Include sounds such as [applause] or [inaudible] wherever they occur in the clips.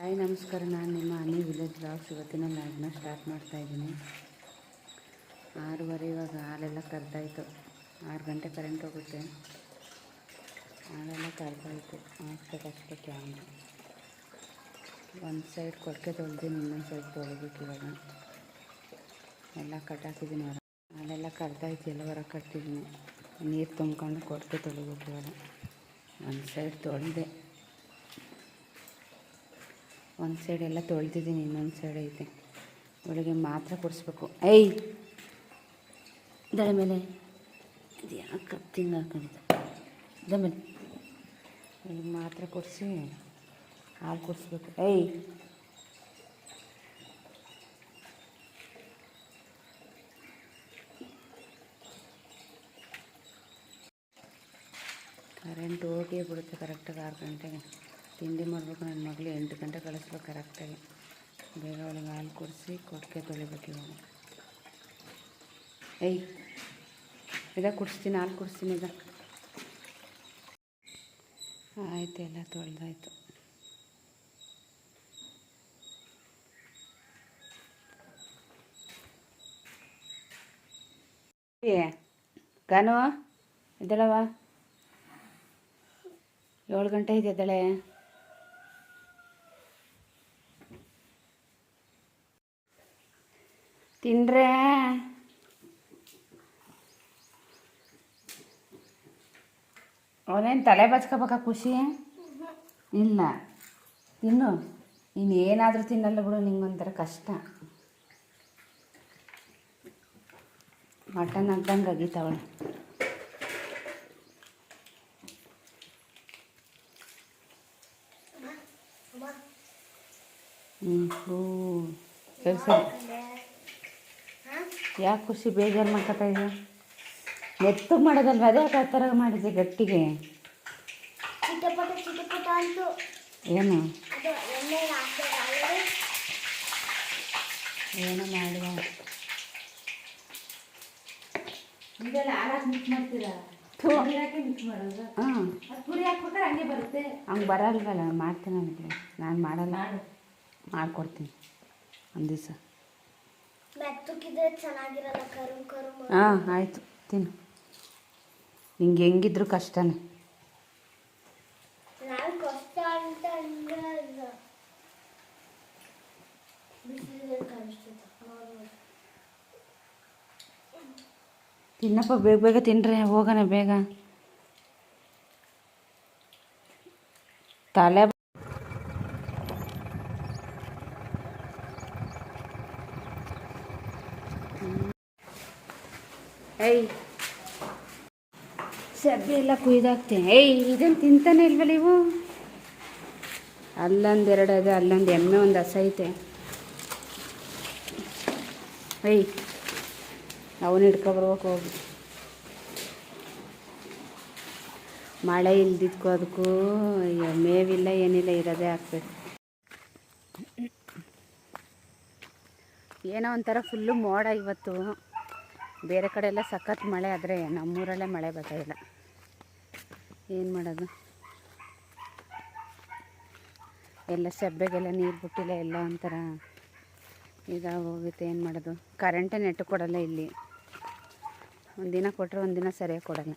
Hi, ನಮಸ್ಕಾರ. ನಾನು ನಿಮ್ಮ ಅನಿ ವಿಲೇಜ್ ಬ್ಲಾಗ್ಸ್ ಇವತ್ತಿನ ಲೈವ್ನ ಸ್ಟಾರ್ಟ್ ಮಾಡ್ತಾಯಿದ್ದೀನಿ ಆರೂವರೆ ಇವಾಗ, ಹಾಲೆಲ್ಲ ಕರೆದಾಯಿತು. ಆರು ಗಂಟೆ ಕರೆಂಟ್ ಹೋಗುತ್ತೆ. ಹಾಲೆಲ್ಲ ಕರೆದಾಯ್ತು. ಹಾಕ್ಬೇಕಷ್ಟೇ ಕ್ಯಾಮ್ರ ಒಂದು ಸೈಡ್ ಕೊಡಕೆ ತೊಳೆದೀನಿ ಇನ್ನೊಂದು ಸೈಡ್ ತೊಳಿಬೇಕು ಇವಾಗ. ಎಲ್ಲ ಕಟ್ಟಾಕಿದ್ದೀನಿ ಹೊರ ಹಾಲೆಲ್ಲ ಕರೆದಾಯ್ತು, ಎಲ್ಲ ಹೊರ ಕಟ್ಟಿದ್ದೀನಿ ನೀರು ತುಂಬ್ಕೊಂಡು ಕೊಡಕೆ ತೊಳಿಬೇಕು ಇವಾಗ. ಒಂದು ಸೈಡ್ ತೊಳೆದೆ. ಒಂದು ಸೈಡ್ ಎಲ್ಲ ತೊಳ್ದಿದ್ದೀನಿ, ಇನ್ನೊಂದು ಸೈಡ್ ಐತೆ. ಇವಳಿಗೆ ಮಾತ್ರ ಕೊಡಿಸ್ಬೇಕು. ಏಯ್! ದಳ ಮೇಲೆ ಇದು ಯಾಕೆ ಕತ್ತಿಂಗ್ ಹಾಕೊಂಡಿದ್ದೆ? ದಳ ಮೇಲೆ ಮಾತ್ರ ಕೊಡಿಸಿ, ಹಾಲು ಕೊಡಿಸ್ಬೇಕು. ಏಯ್! ಕರೆಂಟ್ ಹೋಗೇ ಬಿಡುತ್ತೆ ಕರೆಕ್ಟಾಗಿ ಆರು ಗಂಟೆಗೆ. ತಿಂಡಿ ಮಾಡಬೇಕು ನನ್ನ ಮಗಳು ಎಂಟು ಗಂಟೆ ಕಳಿಸ್ಬೇಕು ಕರೆಕ್ಟಾಗಿ ಬೇಗ ಅವಳಿಗೆ ಹಾಲು ಕುಡಿಸಿ ಕೊಟ್ಟಿಗೆ ತೊಳಿಬೇಕು ಇವಾಗ. ಏಯ್, ಇದ ಕುಡಿಸ್ತೀನಿ, ಹಾಲು ಕುಡಿಸ್ತೀನಿ ಇದ. ಆಯ್ತು, ಎಲ್ಲ ತೊಳೆದಾಯ್ತು. ಏ, ಗಾನು ಏಳು ಗಂಟೆ ಇದೆ ಎದ್ದಳೆ. ತಿನ್ರೆ ಅವನೇನು ತಲೆ ಬಚ್ಕೋಬೇಕ ಖುಷಿ? ಇಲ್ಲ. ತಿನ್ನು. ಇನ್ನೇನಾದರೂ ತಿನ್ನಲ್ಲ ಬಿಡು, ನಿಂಗೊಂಥರ ಕಷ್ಟ. ಮಟನ್ ಹಾಕ್ದಂಗೆ ಅಗೀತಾವಳೆ ಹ್ಞೂ ಕೆಲಸ ಯಾಕೆ ಖುಷಿ ಬೇಜಾರು ಮಾಡ್ಕೊತಾ ಇದೆಯಾ? ಮೆತ್ತಗೆ ಮಾಡೋದಲ್ವ? ಅದೇ ಆ ಥರ ಮಾಡಿದೆ ಗಟ್ಟಿಗೆ. ಏನು ಚಿಟಪಟ ಅಂತು. ಏನು? ಮಾಡುವ? ಹಂಗೆ ಬರಲ್ವಲ್ಲ ಮಾಡ್ತೀನಿ ನನಗೆ ನಾನು ಮಾಡಲ್ಲ. ಮಾಡು. ಮಾಡ್ಕೊಡ್ತೀನಿ. ಒಂದು ದಿವಸ. ಹಾಂ ಆಯಿತು. ತಿನ್ನು. ನಿಂಗೆ ಹೆಂಗಿದ್ರು ಕಷ್ಟನೇ. ತಿನ್ನಪ್ಪ ಬೇಗ ಬೇಗ ತಿನ್ರೆ ಹೋಗೋಣ ಬೇಗ. ತಲೆ ಏಯ್. ಸಬ್ಬೆ ಎಲ್ಲ ಕುಯ್ದಾಕ್ತೀನಿ ಏಯ್ ಇದನ್ನು ತಿಂತಾನೆ ಇಲ್ವಲ್ಲ ಇವು ಅಲ್ಲೊಂದು ಎರಡು ಇದೆ ಅಲ್ಲೊಂದು ಎಮ್ಮೆ ಒಂದು ಹಸ ಐತೆ. ಏಯ್, ಅವನು ಹಿಡ್ಕೊಬರ್ಬೇಕು ಹೋಗಿ. ಮಳೆ ಇಲ್ದಿದ್ಕೋ ಅದಕ್ಕೂ ಅಯ್ಯೋ, ಮೇವಿಲ್ಲ, ಏನಿಲ್ಲ, ಇರೋದೇ ಹಾಕ್ಬೇಕು ಏನೋ ಒಂಥರ ಫುಲ್ಲು ಮೋಡ ಇವತ್ತು. ಬೇರೆ ಕಡೆ ಎಲ್ಲ ಸಖತ್ ಮಳೆ ಆದರೆ ನಮ್ಮೂರಲ್ಲೇ ಮಳೆ ಬರ್ತಾಯಿಲ್ಲ ಏನು ಮಾಡೋದು? ಎಲ್ಲ ಸೆಬ್ಬೆಗೆಲ್ಲ ನೀರು ಬಿಟ್ಟಿಲ್ಲ ಎಲ್ಲ ಒಂಥರ ಇದಾಗ ಹೋಗುತ್ತೆ, ಏನು ಮಾಡೋದು? ಕರೆಂಟೇ ನೆಟ್ಟು ಕೊಡಲ್ಲ ಇಲ್ಲಿ. ಒಂದಿನ ಕೊಟ್ಟರೆ ಒಂದಿನ ಸರಿಯಾಗಿ ಕೊಡಲ್ಲ.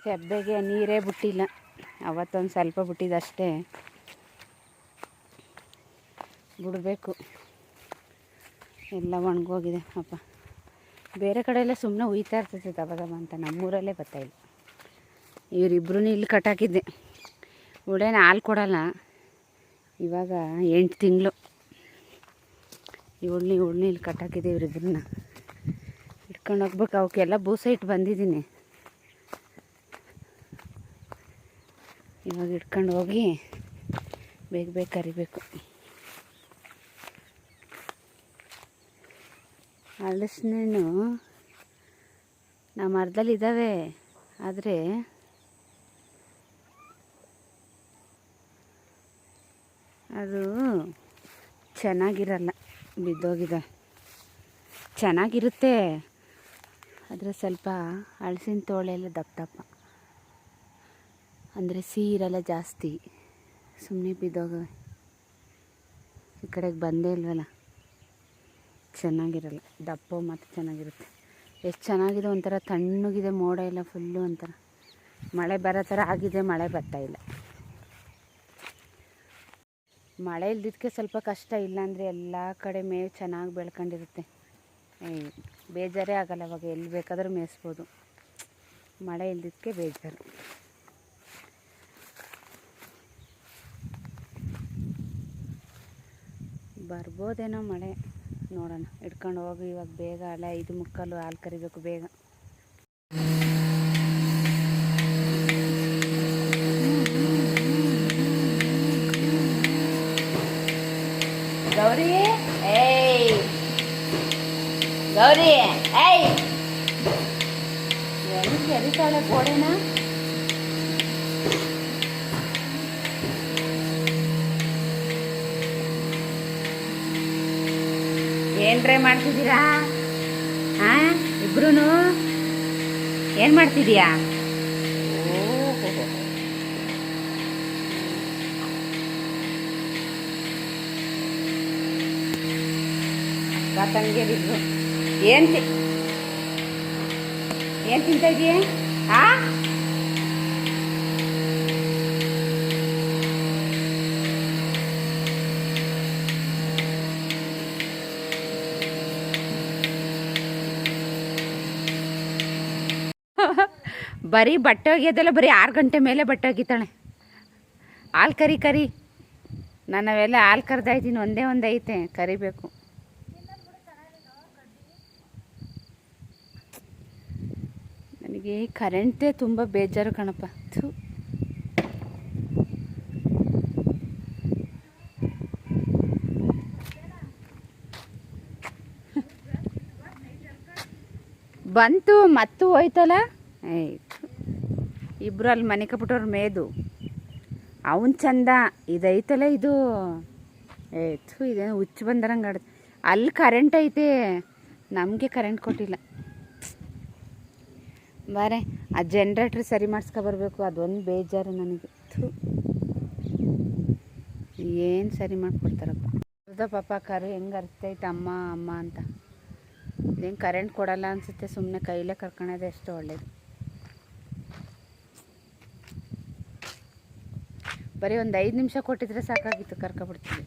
ಸೆಬ್ಬೆಗೆ ನೀರೇ ಬಿಟ್ಟಿಲ್ಲ. ಅವತ್ತೊಂದು ಸ್ವಲ್ಪ ಬಿಟ್ಟಿದ್ದಷ್ಟೇ. ಬಿಡಬೇಕು. ಎಲ್ಲ ಒಣಗೋಗಿದೆ, ಅಪ್ಪ. ಬೇರೆ ಕಡೆ ಎಲ್ಲ ಸುಮ್ಮನೆ ಉಯ್ತಾ ಇರ್ತೈತೆ ದಬ ದಬ ಅಂತ. ನಮ್ಮೂರಲ್ಲೇ ಇಲ್ಲ. ಇವರಿಬ್ರು ಇಲ್ಲಿ ಕಟ್ಟಾಕಿದ್ದೆ. ಉಡೇನ ಹಾಲು ಕೊಡಲ್ಲ. ಇವಾಗ ಎಂಟು ತಿಂಗಳು. ಇವಳನ್ನ ಇವಳನ್ನ ಇಲ್ಲಿ ಕಟ್ಟಾಕಿದ್ದೆ ಇವರಿಬ್ಬರನ್ನ ಇಟ್ಕೊಂಡು ಹೋಗ್ಬೇಕು. ಅವಕ್ಕೆಲ್ಲ ಬೂಸ ಇಟ್ಟು ಬಂದಿದ್ದೀನಿ. ಇವಾಗ ಇಟ್ಕೊಂಡು ಹೋಗಿ ಬೇಗ ಬೇಗ ಕರಿಬೇಕು. ಹಲಸಿನಣ್ಣು ನಮ್ಮ ಮರದಲ್ಲಿ ಇದ್ದಾವೆ, ಆದರೆ ಅದು ಚೆನ್ನಾಗಿರಲ್ಲ, ಬಿದ್ದೋಗಿದೆ. ಚೆನ್ನಾಗಿರುತ್ತೆ, ಆದರೆ ಸ್ವಲ್ಪ ಹಳಸಿನ ತೋಳೆಲ್ಲ ದಪ್ಪ ದಪ್ಪ. ಅಂದರೆ ಸಿಹಿರಲ್ಲ ಜಾಸ್ತಿ ಸುಮ್ಮನೆ ಬಿದ್ದೋಗವೆ. ಈ ಕಡೆಗೆ ಬಂದೇ ಇಲ್ವಲ್ಲ. ಚೆನ್ನಾಗಿರಲ್ಲ. ದಪ್ಪ ಮತ್ತು ಚೆನ್ನಾಗಿರುತ್ತೆ. ಎಷ್ಟು ಚೆನ್ನಾಗಿದೆ ಒಂಥರ ತಣ್ಣಗಿದೆ, ಮೋಡ ಎಲ್ಲ ಫುಲ್ಲು ಒಂಥರ. ಮಳೆ ಬರೋ ಥರ ಆಗಿದೆ, ಮಳೆ ಬರ್ತಾಯಿಲ್ಲ ಇಲ್ಲ. ಮಳೆ ಇಲ್ದಿದ್ದಕ್ಕೆ ಸ್ವಲ್ಪ ಕಷ್ಟ. ಇಲ್ಲಾಂದರೆ ಎಲ್ಲ ಕಡೆ ಮೇವು ಚೆನ್ನಾಗಿ ಬೆಳ್ಕೊಂಡಿರುತ್ತೆ. ಬೇಜಾರೇ ಆಗಲ್ಲ ಅವಾಗ. ಎಲ್ಲಿ ಬೇಕಾದರೂ ಮೇಯಿಸ್ಬೋದು. ಮಳೆ ಇಲ್ದಿದ್ದಕ್ಕೆ ಬೇಜಾರು. ಬರ್ಬೋದೇನೋ ಮಳೆ. ನೋಡೋಣ. ಇಟ್ಕೊಂಡು ಹೋಗಿ ಇವಾಗ ಬೇಗ ಅಲ್ಲ ಐದು ಮುಕ್ಕಾಲು ಹಾಲು ಕರಿಬೇಕು ಬೇಗ. ಗೌರಿ ಏಯ್. ಗೌರಿ ಏಯ್. ಎಲ್ಲಿ ಕೆರಿತಾಳೆ ಗೋಡೆನ ಏನ್ರೇ ಮಾಡ್ತಿದ್ದೀರಾ? ಹಾ ಇಬ್ರು ಏನು ಮಾಡ್ತಿದೀಯಾ ಓಹೋ ಅಕ್ಕ ತಂಗಿಯರಿಬ್ರು ಏನು ತಿ ಏನು ತಿಂತ ಇದೀಯ? ಆ? ಬರೀ ಬಟ್ಟೆ ಒಗೆಯೋದೆಲ್ಲ ಬರೀ ಆರು ಗಂಟೆ ಮೇಲೆ ಬಟ್ಟೆ ಒಗಿತಾಳೆ. ಹಾಲು ಕರಿ ಕರಿ. ನಾನು ಅವೆಲ್ಲ ಹಾಲು ಕರೆದಾಯ್ತೀನಿ ಒಂದೇ ಒಂದು ಐತೆ, ಕರಿಬೇಕು. ನನಗೆ ಕರೆಂಟೇ ತುಂಬ ಬೇಜಾರು ಕಣಪ್ಪ. ಬಂತು, ಮತ್ತು ಹೋಯ್ತಲ್ಲ? ಏಯ್ ಇಬ್ಬರು ಅಲ್ಲಿ ಮನೆ ಕಪ್ಬಿಟ್ಟವ್ರು ಮೇದು. ಅವನು ಚಂದ, ಇದೈತಲ್ಲ ಇದು? ಥು ಇದೇನೋ ಹುಚ್ಚು ಬಂದರಂಗೆ ಆಡ್ದು ಅಲ್ಲಿ ಕರೆಂಟ್ ಐತೆ, ನಮಗೆ ಕರೆಂಟ್ ಕೊಟ್ಟಿಲ್ಲ. ಬಾರೆ, ಆ ಜನ್ರೇಟ್ರ್ ಸರಿ ಮಾಡಿಸ್ಕೊ ಬರಬೇಕು, ಅದೊಂದು ಬೇಜಾರು ನನಗೆ. ಏನು ಸರಿ ಮಾಡಿಕೊಡ್ತಾರಪ್ಪ. ಅರ್ಧ ಪಾಪ ಕರು ಹೆಂಗೆ ಅರ್ತೈತೆ ಅಮ್ಮ ಅಮ್ಮ ಅಂತ. ಇದೇನು ಕರೆಂಟ್ ಕೊಡಲ್ಲ ಅನಿಸುತ್ತೆ ಸುಮ್ಮನೆ ಕೈಲೇ ಕರ್ಕೊಳೋದೆ ಎಷ್ಟು ಒಳ್ಳೇದು. ಬರೀ ಒಂದು ಐದು ನಿಮಿಷ ಕೊಟ್ಟಿದ್ರೆ ಸಾಕಾಗಿತ್ತು ಕರ್ಕೊಬಿಡ್ತೀವಿ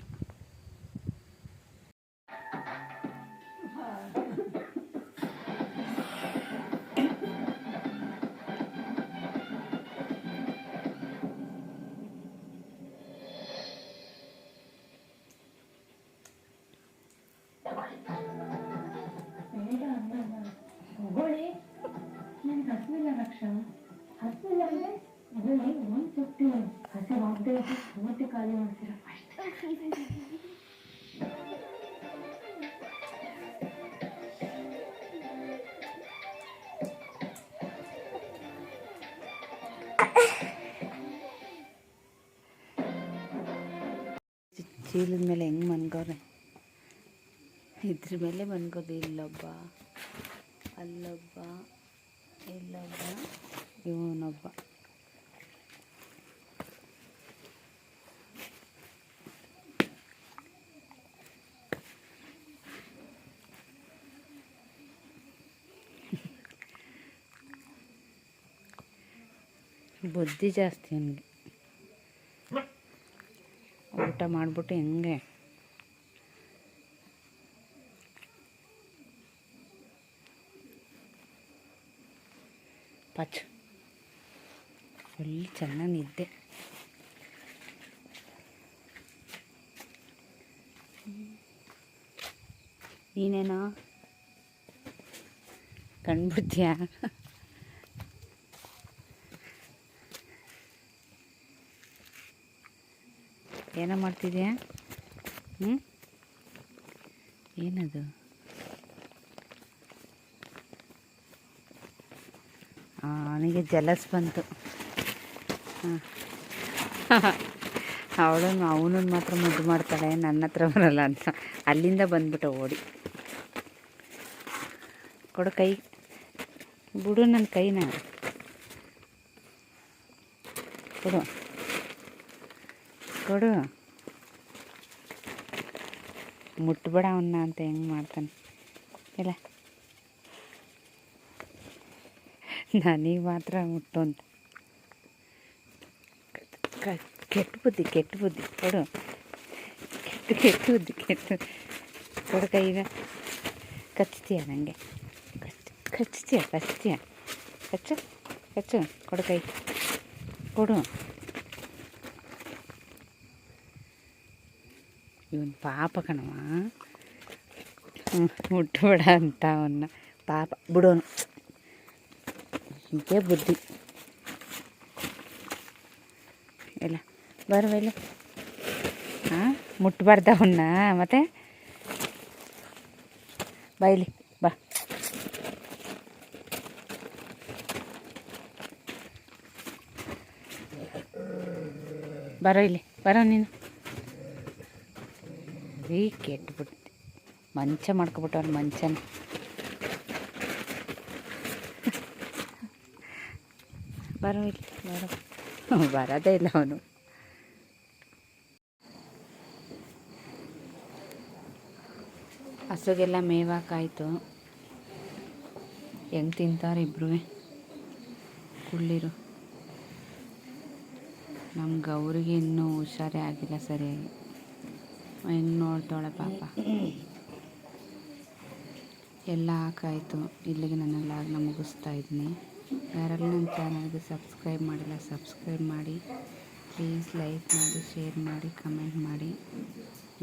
ಹೋಗೋಳಿ ನನಗೆ ಹಸಿವಿಲ್ಲ ಲಕ್ಷ ಹಸಿವಾಗದೆ ಮೂರ್ತಿ ಖಾಲಿ ಮಾಡ್ತೀರ ಅಷ್ಟೇ ಚೀಲದ ಮೇಲೆ ಹೆಂಗೆ ಮನ್ಗೋರೆ ಇದ್ರ ಮೇಲೆ ಮನ್ಗೋದು ಇಲ್ಲೊಬ್ಬ ಅಲ್ಲೊಬ್ಬ ಇಲ್ಲೊಬ್ಬ ಇವನೊಬ್ಬ ಬುದ್ಧಿ ಜಾಸ್ತಿ ಅವನಿಗೆ. ಊಟ ಮಾಡಿಬಿಟ್ಟು ಹೆಂಗೆ? ಪಚ್. ಫುಲ್ ಚೆನ್ನಾಗಿ ನಿದ್ದೆ. ನೀನೇನೋ? ಕಂಡ್ಬಿಡ್ತೀಯಾ ಏನೋ ಮಾಡ್ತಿದ್ಯಾ? ಹ್ಞೂ ಏನದು? ಅವನಿಗೆ ಜಲಸ್ ಬಂತು. ಹಾಂ. [laughs] ಅವಳು ಅವನನ್ನು ಮಾತ್ರ ಮುದ್ದು ಮಾಡ್ತಾಳೆ, ನನ್ನ ಹತ್ರ ಬರಲ್ಲ ಅಂತ. ಅಲ್ಲಿಂದ ಬಂದ್ಬಿಟ್ಟು ಓಡಿ. ಕೊಡು ಕೈ. ಬಿಡು ನನ್ನ ಕೈನ. ಕೊಡು. ಮುಟ್ಬೇಡ ಅವನ್ನ ಅಂತ ಹೆಂಗೆ ಮಾಡ್ತಾನೆ ಇಲ್ಲ ನನಗೆ ಮಾತ್ರ ಮುಟ್ಟು ಅಂತ ಕ- ಕೆಟ್ಟ ಬುದ್ಧಿ ಕೆಟ್ಟ ಬುದ್ಧಿ ಕೊಡು ಕೆಟ್ಟ ಕೆಟ್ಟ ಬುದ್ಧಿ ಕೆಟ್ಟ ಕೊಡು ಕೈಗ ಕಚ್ತೀಯ ನನಗೆ ಕಚ್ ಕಚ್ತೀಯ ಕಚ್ತೀಯ ಕಚ್ಚು ಕಚ್ಚು ಕೊಡು ಕೈ ಕೊಡು ಇವನು ಪಾಪ ಕಣವ ಹ್ಮ್, ಮುಟ್ಬೇಡ ಅಂತ ಅವನ್ನ ಪಾಪ ಬಿಡೋನು ಇದೇ ಬುದ್ಧಿ ಇಲ್ಲ ಬರುವ ಇಲ್ಲ ಹಾಂ ಮುಟ್ಬಾರ್ದ ಅವನ್ನ ಮತ್ತೆ ಬಾ ಇಲ್ಲಿ ಬಾ ಬರೋ ಇಲ್ಲಿ ಬರೋ ನೀನು ರೀ ಕೆಟ್ಬಿಡ್ತಿ. ಮಂಚ ಮಾಡ್ಕೊಬಿಟ್ಟವನು ಮಂಚನ. ಬರೋ ಇಲ್ಲಿ, ಬರೋ. ಬರೋದೇ ಇಲ್ಲ ಅವನು. ಹಸುಗೆಲ್ಲ ಮೇವಾಕಾಯ್ತು. ಹೆಂಗ್ ತಿಂತಾರೆ ಇಬ್ರು ಕುಳ್ಳಿರು. ನಮ್ಮ ಗೌರಿಗೆ ಇನ್ನೂ ಹುಷಾರೇ ಆಗಿಲ್ಲ ಸರಿಯಾಗಿ. ಹೆಂಗೆ ನೋಡ್ತಾಳೆ ಪಾಪ. ಎಲ್ಲ ಹಾಕಾಯಿತು ಇಲ್ಲಿಗೆ ನನ್ನ ಲಾಗ್ನ ಮುಗಿಸ್ತಾ ಇದ್ದೀನಿ. ಯಾರಲ್ಲೂ ನನ್ನ ಚಾನಲ್ಗೆ ಸಬ್ಸ್ಕ್ರೈಬ್ ಮಾಡಿಲ್ಲ, ಸಬ್ಸ್ಕ್ರೈಬ್ ಮಾಡಿ. ಪ್ಲೀಸ್ ಲೈಕ್ ಮಾಡಿ, ಶೇರ್ ಮಾಡಿ, ಕಮೆಂಟ್ ಮಾಡಿ.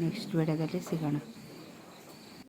ನೆಕ್ಸ್ಟ್ ವಿಡಿಯೋದಲ್ಲಿ ಸಿಗೋಣ.